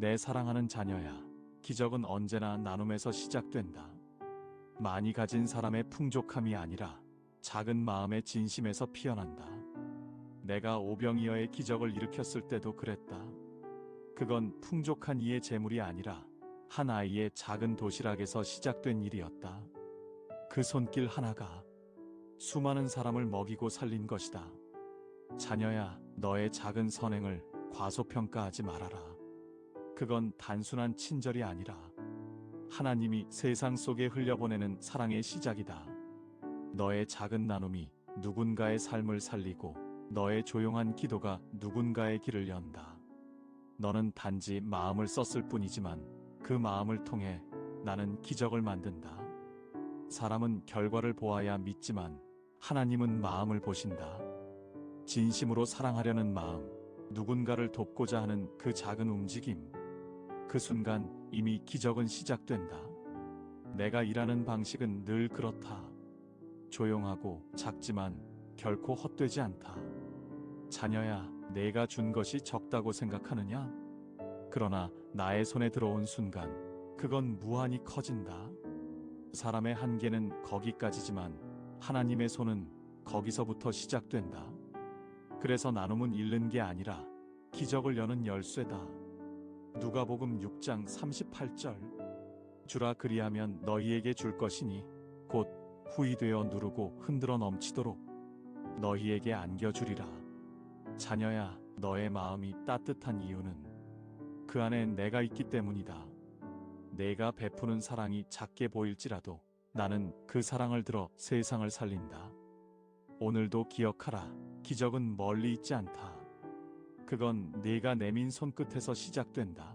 내 사랑하는 자녀야, 기적은 언제나 나눔에서 시작된다. 많이 가진 사람의 풍족함이 아니라 작은 마음의 진심에서 피어난다. 내가 오병이어의 기적을 일으켰을 때도 그랬다. 그건 풍족한 이의 재물이 아니라 한 아이의 작은 도시락에서 시작된 일이었다. 그 손길 하나가 수많은 사람을 먹이고 살린 것이다. 자녀야, 너의 작은 선행을 과소평가하지 말아라. 그건 단순한 친절이 아니라 하나님이 세상 속에 흘려보내는 사랑의 시작이다. 너의 작은 나눔이 누군가의 삶을 살리고 너의 조용한 기도가 누군가의 길을 연다. 너는 단지 마음을 썼을 뿐이지만 그 마음을 통해 나는 기적을 만든다. 사람은 결과를 보아야 믿지만 하나님은 마음을 보신다. 진심으로 사랑하려는 마음, 누군가를 돕고자 하는 그 작은 움직임, 그 순간 이미 기적은 시작된다. 내가 일하는 방식은 늘 그렇다. 조용하고 작지만 결코 헛되지 않다. 자녀야, 내가 준 것이 적다고 생각하느냐? 그러나 나의 손에 들어온 순간 그건 무한히 커진다. 사람의 한계는 거기까지지만 하나님의 손은 거기서부터 시작된다. 그래서 나눔은 잃는 게 아니라 기적을 여는 열쇠다. 누가복음 6장 38절 주라 그리하면 너희에게 줄 것이니 곧 후이 되어 누르고 흔들어 넘치도록 너희에게 안겨주리라. 자녀야, 너의 마음이 따뜻한 이유는 그 안에 내가 있기 때문이다. 내가 베푸는 사랑이 작게 보일지라도 나는 그 사랑을 들어 세상을 살린다. 오늘도 기억하라. 기적은 멀리 있지 않다. 그건 내가 내민 손끝에서 시작된다.